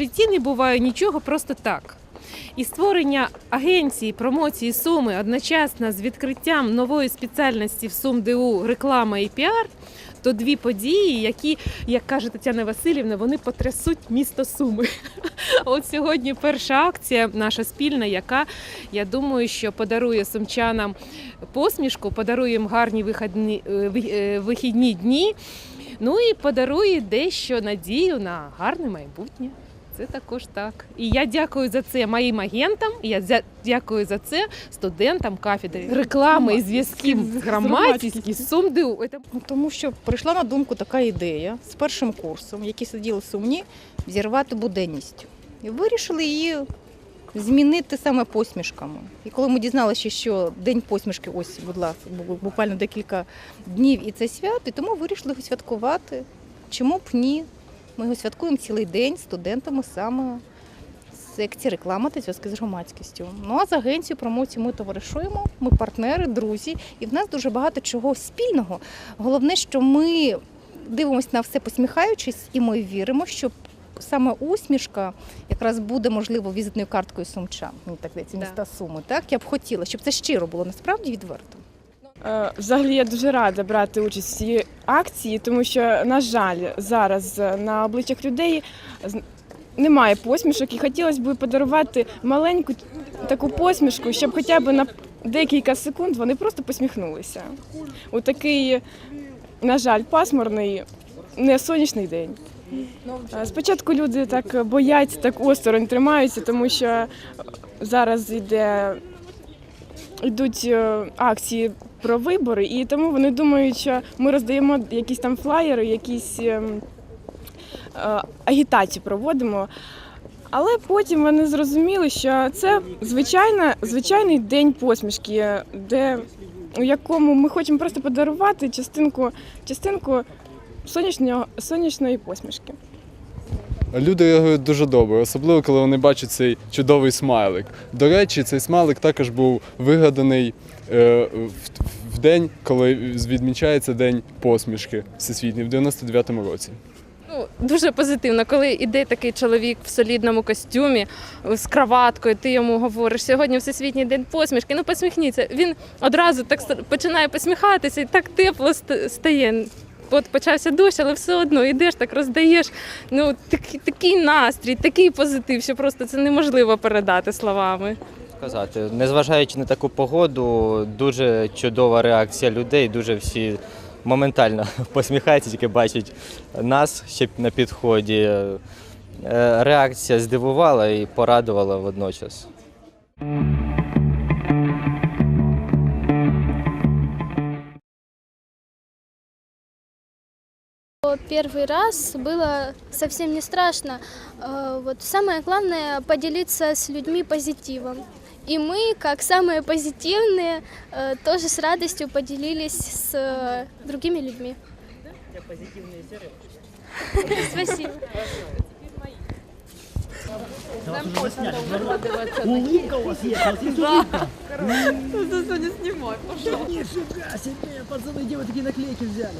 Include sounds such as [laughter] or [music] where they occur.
житті не буває нічого просто так. І створення агенції промоції суми одночасно з відкриттям нової спеціальності в СумДУ реклама і піар. То дві події, які, як каже Тетяна Васильівна, вони потрясуть місто Суми. [laughs] От сьогодні перша акція наша спільна, яка я думаю, що подарує сумчанам посмішку, подарує їм гарні вихідні, е, е, вихідні дні. Ну і подарує дещо надію на гарне майбутнє. Це також так. І я дякую за це моїм агентам. І я дякую за це студентам кафедри реклами і зв'язків СумДУ. Ну, Тому що прийшла на думку така ідея з першим курсом, які сиділи сумні, зірвати буденність. І вирішили її змінити саме посмішками. І коли ми дізналися, що День посмішки, ось, будь ласка, бу- буквально декілька днів і це свято, і тому вирішили його святкувати. Чому б ні? Ми його святкуємо цілий день студентами саме з секції реклама та зв'язки з громадськістю. Ну а з агенцією промоції ми товаришуємо, ми партнери, друзі, і в нас дуже багато чого спільного. Головне, що ми дивимося на все посміхаючись, і ми віримо, що саме усмішка якраз буде можливо візитною карткою сумчан. Мені так здається, Да. міста Суми. Так я б хотіла, щоб це щиро було насправді відверто. Е, Взагалі я дуже рада брати участь в цій акції, тому що, на жаль, зараз е, на обличчях людей немає посмішок, і хотілося б подарувати маленьку таку посмішку, щоб хоча б на декілька секунд вони просто посміхнулися. У такий, на жаль, пасмурний, не сонячний день. Е, Спочатку люди так бояться, так осторонь тримаються, тому що зараз йде йдуть акції про вибори, і тому вони думають, що ми роздаємо якісь там флаєри, якісь ем, е, агітацію проводимо. Але потім вони зрозуміли, що це звичайна, звичайний день посмішки, де, у якому ми хочемо просто подарувати частинку, частинку сонячного, сонячної посмішки. Люди реагують дуже добре, особливо коли вони бачать цей чудовий смайлик. До речі, цей смайлик також був вигаданий е, в, день, коли відмічається День посмішки всесвітній в 99-му році. Ну, дуже позитивно, коли іде такий чоловік в солідному костюмі з краваткою, ти йому говориш, сьогодні всесвітній день посмішки, ну посміхніться. Він одразу так починає посміхатися і так тепло ст- стає. От почався дощ, але все одно йдеш, так роздаєш. Ну такий, такий настрій, такий позитив, що просто це неможливо передати словами. сказати. Незважаючи на таку погоду, дуже чудова реакція людей, дуже всі моментально [laughs] посміхаються, тільки бачать нас ще на підході. Е, Реакція здивувала і порадувала водночас. Первый раз было совсем не страшно. Э, Вот самое главное поделиться с людьми позитивом. И мы, как самые позитивные, э, тоже с радостью поделились с э, другими людьми. Спасибо. Улыбка у вас есть, у вас есть улыбка? Нифига себе, пацаны, где вы такие наклейки взяли?